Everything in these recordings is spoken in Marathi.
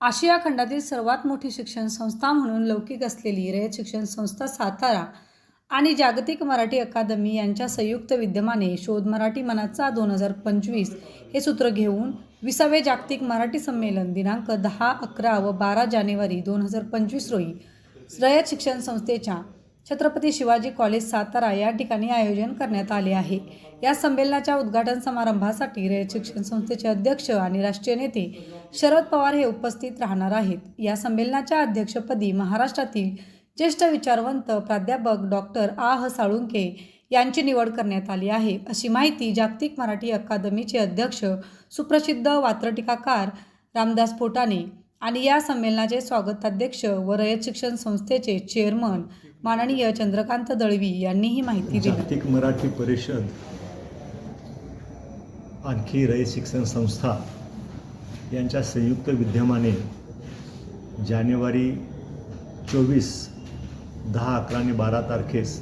आशिया खंडातील सर्वात मोठी शिक्षण संस्था म्हणून लौकिक असलेली रयत शिक्षण संस्था सातारा आणि जागतिक मराठी अकादमी यांच्या संयुक्त विद्यमाने शोध मराठी मनाचा दोन हजार पंचवीस हे सूत्र घेऊन विसावे जागतिक मराठी संमेलन दिनांक दहा अकरा व बारा जानेवारी दोन हजार पंचवीस रोजी रयत शिक्षण संस्थेच्या छत्रपती शिवाजी कॉलेज सातारा या ठिकाणी आयोजन करण्यात आले आहे. या संमेलनाच्या उद्घाटन समारंभासाठी रयत शिक्षण संस्थेचे अध्यक्ष आणि राष्ट्रीय नेते शरद पवार हे उपस्थित राहणार आहेत. या संमेलनाच्या अध्यक्षपदी महाराष्ट्रातील ज्येष्ठ विचारवंत प्राध्यापक डॉक्टर आ. ह. साळुंके यांची निवड करण्यात आली आहे. अशी माहिती जागतिक मराठी अकादमीचे अध्यक्ष सुप्रसिद्ध वात्रटिकाकार रामदास पोटाने आणि या संमेलनाचे स्वागताध्यक्ष व रयत शिक्षण संस्थेचे चेअरमन माननीय चंद्रकांत दळवी यांनी ही माहिती दिली. जागतिक मराठी परिषद आणखी रयत शिक्षण संस्था यांच्या संयुक्त विद्यमाने जानेवारी चोवीस दहा अकरा आणि बारा तारखेस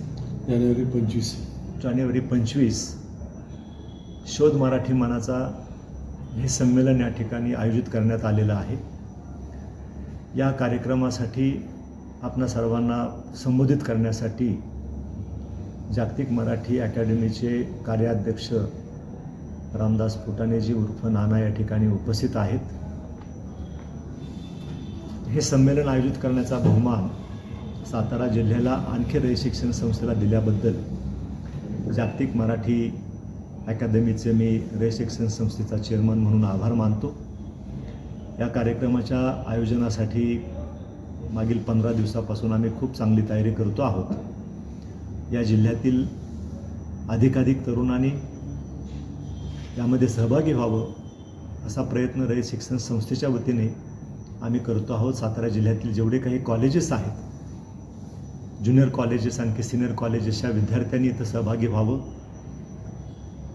जानेवारी पंचवीस. जानेवारी पंचवीस शोध मराठी मनाचा हे संमेलन या ठिकाणी आयोजित करण्यात आलेलं आहे. या कार्यक्रमासाठी आपणा सर्वांना संबोधित करण्यासाठी जागतिक मराठी अकॅडमीचे कार्याध्यक्ष रामदास फुटाणेजी उर्फ नाना या ठिकाणी उपस्थित आहेत. हे संमेलन आयोजित करण्याचा बहुमान सातारा जिल्ह्याला आणखी रयत शिक्षण संस्थेला दिल्याबद्दल जागतिक मराठी अकादमीचे मी रयत शिक्षण संस्थेचा चेअरमन म्हणून आभार मानतो. या कार्यक्रमाच्या आयोजनासाठी मागील पंधरा दिवसापासून आम्ही खूप चांगली तयारी करतो आहोत. या जिल्ह्यातील अधिकाधिक तरुणांनी यामध्ये सहभागी व्हावं असा प्रयत्न रयत शिक्षण संस्थेच्या वतीने आम्ही करतो आहोत. सातारा जिल्ह्यातील जेवढे काही कॉलेजेस आहेत ज्युनियर कॉलेजेस आणखी सिनियर कॉलेजेसच्या विद्यार्थ्यांनी इथं सहभागी व्हावं.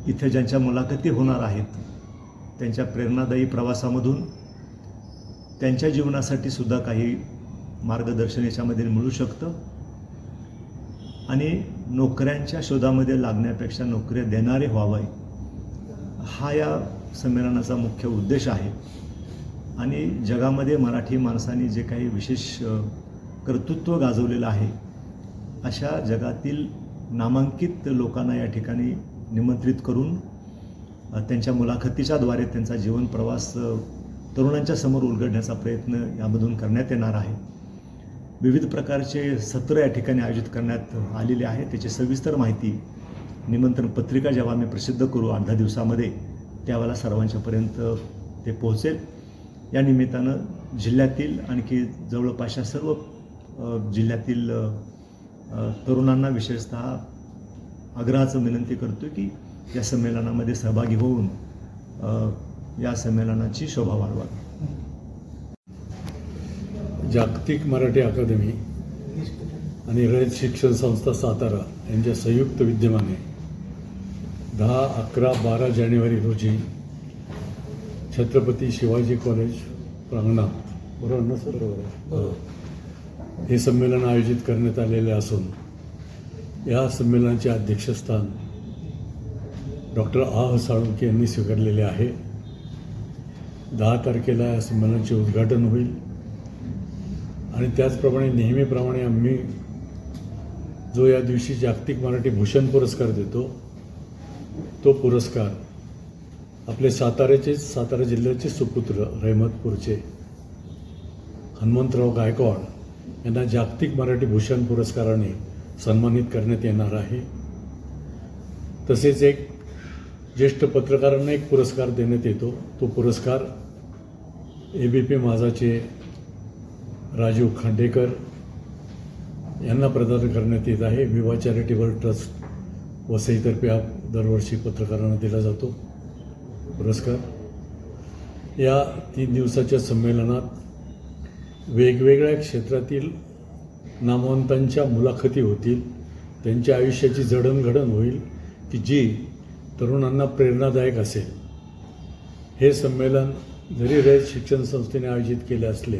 इथे ज्यांच्या मुलाखती होणार आहेत त्यांच्या प्रेरणादायी प्रवासामधून त्यांच्या जीवनासाठी सुद्धा काही मार्गदर्शन याच्यामध्ये मिळू शकतं. आणि नोकऱ्यांच्या शोधामध्ये लागण्यापेक्षा नोकऱ्या देणारे व्हावं हा या संमेलनाचा मुख्य उद्देश आहे. आणि जगामध्ये मराठी माणसांनी जे काही विशेष कर्तृत्व गाजवलेलं आहे अशा जगातील नामांकित लोकांना या ठिकाणी निमंत्रित करून त्यांच्या मुलाखतीच्याद्वारे त्यांचा जीवन प्रवास तरुणांच्या समोर उलगडण्याचा प्रयत्न यामधून करण्यात येणार आहे. विविध प्रकारचे सत्र या ठिकाणी आयोजित करण्यात आलेले आहे. त्याची सविस्तर माहिती निमंत्रण पत्रिका जेव्हा आम्ही प्रसिद्ध करू अर्धा दिवसामध्ये त्यावेळेला सर्वांच्यापर्यंत ते पोहोचेल. या निमित्तानं जिल्ह्यातील आणखी जवळपासच्या सर्व जिल्ह्यातील तरुणांना विशेषतः आग्रहाचं विनंती करतो की या संमेलनामध्ये सहभागी होऊन या संमेलनाची शोभा वाढवावी. जागतिक मराठी अकादमी आणि रयत शिक्षण संस्था सातारा यांच्या संयुक्त विद्यमाने दहा अकरा बारा जानेवारी रोजी छत्रपती शिवाजी कॉलेज प्रांगणात. बरोबर ना सर? बरोबर. हे. संमेलन आयोजित करण्यात आलेले असून या संमेलनाचे अध्यक्षस्थान डॉक्टर आह साळुंके यांनी स्वीकारलेले आहे. दहा तारखेला या संमेलनाचे उद्घाटन होईल. आणि त्याचप्रमाणे नेहमीप्रमाणे आम्ही जो या दिवशी जागतिक मराठी भूषण पुरस्कार देतो तो पुरस्कार आपले साताऱ्याचे सातारा जिल्ह्याचे सुपुत्र रहमतपूरचे हनुमंतराव गायकवाड यांना जागतिक मराठी भूषण पुरस्काराने सन्मानित करण्यात येणार आहे. तसेच एक ज्येष्ठ पत्रकारांना एक पुरस्कार देण्यात येतो. तो पुरस्कार ए बी पी माझाचे राजीव खांडेकर यांना प्रदान करण्यात येत आहे. विवा चॅरिटेबल ट्रस्ट वसईतर्फे हा दरवर्षी पत्रकारांना दिला जातो. पुरस्कार. या तीन दिवसाच्या संमेलनात वेगवेगळ्या क्षेत्रातील नामवंतांच्या मुलाखती होतील. त्यांच्या आयुष्याची जडणघडण होईल की जी तरुणांना प्रेरणादायक असेल. हे संमेलन जरी रयत शिक्षण संस्थेने आयोजित केले असले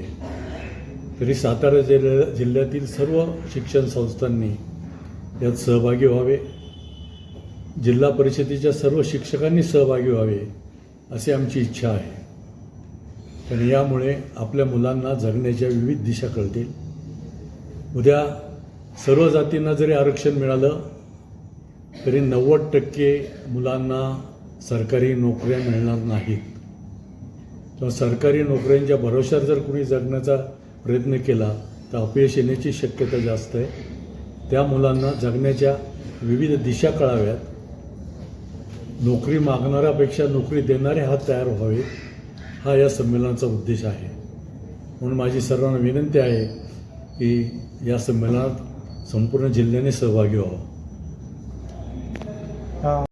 तरी सातारा जिल्ह्या जिल्ह्यातील सर्व शिक्षण संस्थांनी यात सहभागी व्हावे. जिल्हा परिषदेच्या सर्व शिक्षकांनी सहभागी व्हावे अशी आमची इच्छा आहे. कारण यामुळे आपल्या मुलांना जगण्याच्या विविध दिशा कळतील. उद्या सर्व जातींना जरी आरक्षण मिळालं तरी नव्वद टक्के मुलांना सरकारी नोकऱ्या मिळणार नाहीत. किंवा सरकारी नोकऱ्यांच्या भरोश्यावर जर कुणी जगण्याचा प्रयत्न केला तर अपयश येण्याची शक्यता जास्त आहे. त्या मुलांना जगण्याच्या विविध दिशा कळाव्यात. नोकरी मागणाऱ्यापेक्षा नोकरी देणारे हात तयार व्हावे हा या संमेलनाचा उद्देश आहे. म्हणून माझी सर्वांना विनंती आहे की या संमेलनात संपूर्ण जिल्ह्याने सहभागी व्हावं.